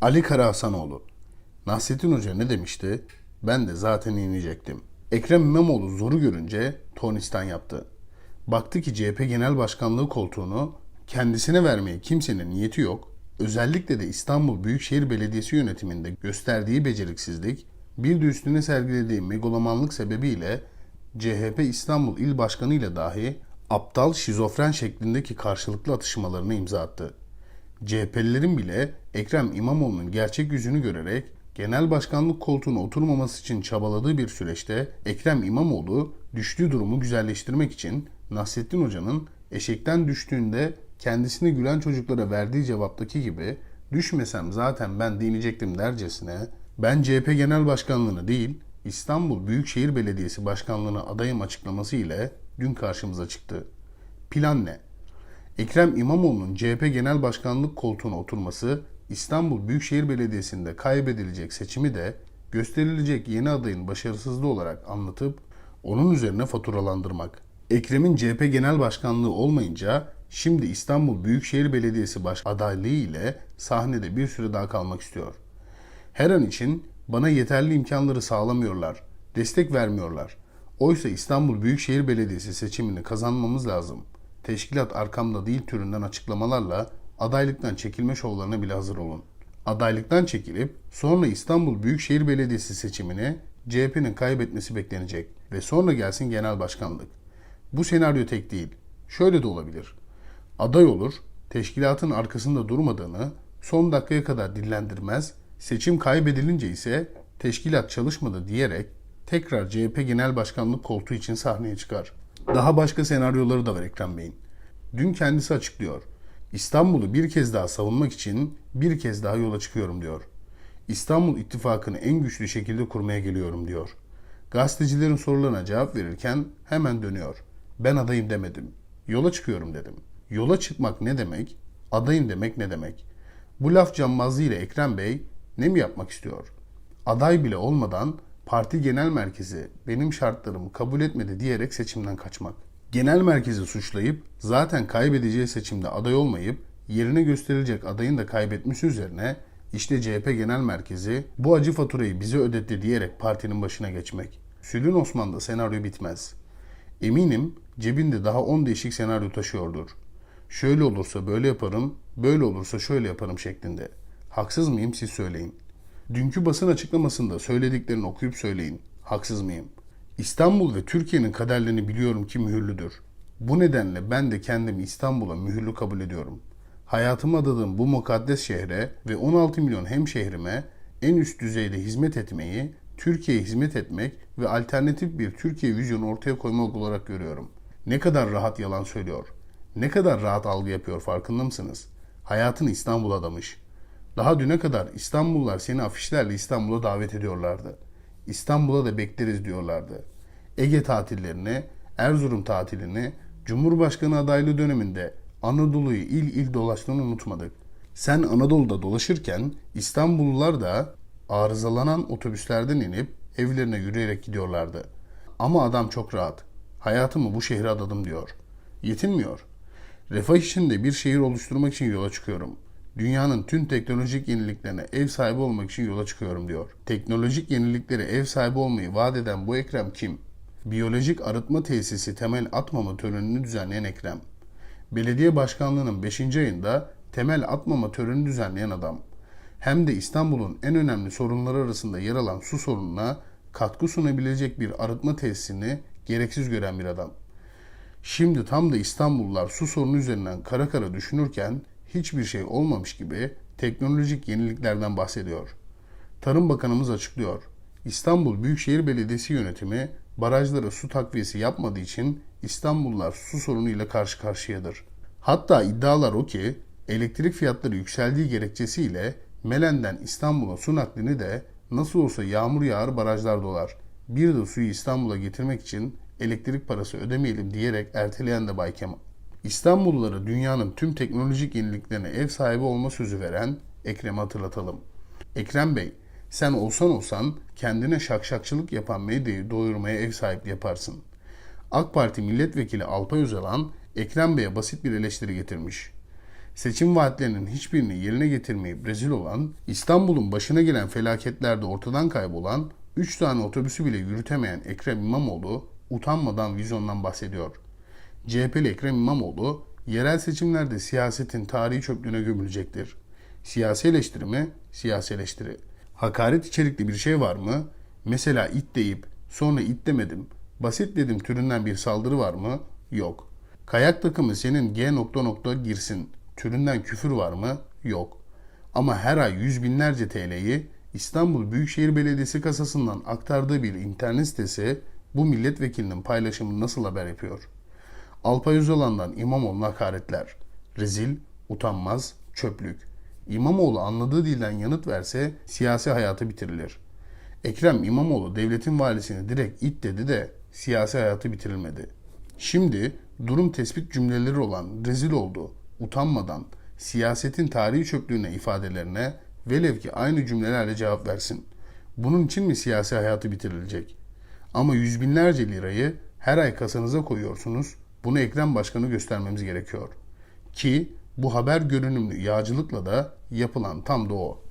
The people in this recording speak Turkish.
Ali Karahasanoğlu. Nasrettin Hoca ne demişti? Ben de zaten inecektim. Ekrem İmamoğlu zoru görünce tornistan yaptı. Baktı ki CHP Genel Başkanlığı koltuğunu kendisine vermeye kimsenin niyeti yok. Özellikle de İstanbul Büyükşehir Belediyesi yönetiminde gösterdiği beceriksizlik, bir de üstüne sergilediği megalomanlık sebebiyle CHP İstanbul İl Başkanı ile dahi aptal şizofren şeklindeki karşılıklı atışmalarını imza attı. CHP'lilerin bile Ekrem İmamoğlu'nun gerçek yüzünü görerek genel başkanlık koltuğuna oturmaması için çabaladığı bir süreçte Ekrem İmamoğlu düştüğü durumu güzelleştirmek için Nasrettin Hoca'nın eşekten düştüğünde kendisine gülen çocuklara verdiği cevaptaki gibi düşmesem zaten ben dinleyecektim dercesine ben CHP Genel Başkanlığını değil İstanbul Büyükşehir Belediyesi Başkanlığına adayım açıklaması ile dün karşımıza çıktı. Plan ne? Ekrem İmamoğlu'nun CHP Genel Başkanlık koltuğuna oturması, İstanbul Büyükşehir Belediyesi'nde kaybedilecek seçimi de gösterilecek yeni adayın başarısızlığı olarak anlatıp onun üzerine faturalandırmak. Ekrem'in CHP Genel Başkanlığı olmayınca şimdi İstanbul Büyükşehir Belediyesi baş adaylığı ile sahnede bir süre daha kalmak istiyor. Her an için bana yeterli imkanları sağlamıyorlar, destek vermiyorlar. Oysa İstanbul Büyükşehir Belediyesi seçimini kazanmamız lazım. Teşkilat arkamda değil türünden açıklamalarla adaylıktan çekilme şovlarına bile hazır olun. Adaylıktan çekilip sonra İstanbul Büyükşehir Belediyesi seçimini CHP'nin kaybetmesi beklenecek ve sonra gelsin genel başkanlık. Bu senaryo tek değil. Şöyle de olabilir. Aday olur, teşkilatın arkasında durmadığını son dakikaya kadar dillendirmez, seçim kaybedilince ise teşkilat çalışmadı diyerek tekrar CHP Genel Başkanlık koltuğu için sahneye çıkar. Daha başka senaryoları da var Ekrem Bey'in. Dün kendisi açıklıyor. İstanbul'u bir kez daha savunmak için bir kez daha yola çıkıyorum diyor. İstanbul İttifakı'nı en güçlü şekilde kurmaya geliyorum diyor. Gazetecilerin sorularına cevap verirken hemen dönüyor. Ben adayım demedim. Yola çıkıyorum dedim. Yola çıkmak ne demek? Adayım demek ne demek? Bu laf cambazlığı ile Ekrem Bey ne mi yapmak istiyor? Aday bile olmadan parti genel merkezi benim şartlarımı kabul etmedi diyerek seçimden kaçmak. Genel merkezi suçlayıp zaten kaybedeceği seçimde aday olmayıp yerine gösterilecek adayın da kaybetmesi üzerine işte CHP genel merkezi bu acı faturayı bize ödetti diyerek partinin başına geçmek. Sülün Osman'da senaryo bitmez. Eminim cebinde daha 10 değişik senaryo taşıyordur. Şöyle olursa böyle yaparım, böyle olursa şöyle yaparım şeklinde. Haksız mıyım siz söyleyin. Dünkü basın açıklamasında söylediklerini okuyup söyleyin. Haksız mıyım? İstanbul ve Türkiye'nin kaderlerini biliyorum ki mühürlüdür. Bu nedenle ben de kendimi İstanbul'a mühürlü kabul ediyorum. Hayatımı adadığım bu mukaddes şehre ve 16 milyon hemşehrime en üst düzeyde hizmet etmeyi, Türkiye'ye hizmet etmek ve alternatif bir Türkiye vizyonu ortaya koymak olarak görüyorum. Ne kadar rahat yalan söylüyor. Ne kadar rahat algı yapıyor farkında mısınız? Hayatını İstanbul'a adamış. Daha düne kadar İstanbullular seni afişlerle İstanbul'a davet ediyorlardı. İstanbul'a da bekleriz diyorlardı. Ege tatillerini, Erzurum tatilini, Cumhurbaşkanı adaylığı döneminde Anadolu'yu il il dolaştığını unutmadık. Sen Anadolu'da dolaşırken İstanbullular da arızalanan otobüslerden inip evlerine yürüyerek gidiyorlardı. Ama adam çok rahat. Hayatımı bu şehre adadım diyor. Yetinmiyor. Refah içinde bir şehir oluşturmak için yola çıkıyorum. Dünyanın tüm teknolojik yeniliklerine ev sahibi olmak için yola çıkıyorum diyor. Teknolojik yeniliklere ev sahibi olmayı vaat eden bu Ekrem kim? Biyolojik arıtma tesisi temel atmama törenini düzenleyen Ekrem. Belediye başkanlığının 5. ayında temel atmama töreni düzenleyen adam. Hem de İstanbul'un en önemli sorunları arasında yer alan su sorununa katkı sunabilecek bir arıtma tesisini gereksiz gören bir adam. Şimdi tam da İstanbullular su sorunu üzerinden kara kara düşünürken hiçbir şey olmamış gibi teknolojik yeniliklerden bahsediyor. Tarım Bakanımız açıklıyor. İstanbul Büyükşehir Belediyesi yönetimi barajlara su takviyesi yapmadığı için İstanbullular su sorunuyla karşı karşıyadır. Hatta iddialar o ki elektrik fiyatları yükseldiği gerekçesiyle Melen'den İstanbul'a su naklini de nasıl olsa yağmur yağar barajlar dolar. Bir de suyu İstanbul'a getirmek için elektrik parası ödemeyelim diyerek erteleyen de Bay Kemal. İstanbullulara dünyanın tüm teknolojik yeniliklerine ev sahibi olma sözü veren Ekrem'i hatırlatalım. Ekrem Bey, sen olsan olsan kendine şakşakçılık yapan medyayı doyurmaya ev sahipliği yaparsın. AK Parti milletvekili Alpay Özalan, Ekrem Bey'e basit bir eleştiri getirmiş. Seçim vaatlerinin hiçbirini yerine getirmeyip rezil olan, İstanbul'un başına gelen felaketlerde ortadan kaybolan, 3 tane otobüsü bile yürütemeyen Ekrem İmamoğlu utanmadan vizyondan bahsediyor. CHP'li Ekrem İmamoğlu, yerel seçimlerde siyasetin tarihi çöplüğüne gömülecektir. Siyasi eleştiri mi? Siyasi eleştiri. Hakaret içerikli bir şey var mı? Mesela it deyip sonra it demedim, basit dedim türünden bir saldırı var mı? Yok. Kayak takımı senin G nokta nokta girsin türünden küfür var mı? Yok. Ama her ay yüz binlerce TL'yi İstanbul Büyükşehir Belediyesi kasasından aktardığı bir internet sitesi bu milletvekilinin paylaşımını nasıl haber yapıyor? Alpay Özalan'dan İmamoğlu'na hakaretler. Rezil, utanmaz, çöplük. İmamoğlu anladığı dilden yanıt verse siyasi hayatı bitirilir. Ekrem İmamoğlu devletin valisini direkt it dedi de siyasi hayatı bitirilmedi. Şimdi durum tespit cümleleri olan rezil oldu, utanmadan siyasetin tarihi çöplüğüne ifadelerine velev ki aynı cümlelerle cevap versin. Bunun için mi siyasi hayatı bitirilecek? Ama yüz binlerce lirayı her ay kasanıza koyuyorsunuz. Bunu Ekrem Başkan'ı göstermemiz gerekiyor. Ki bu haber görünümlü yağcılıkla da yapılan tam da o.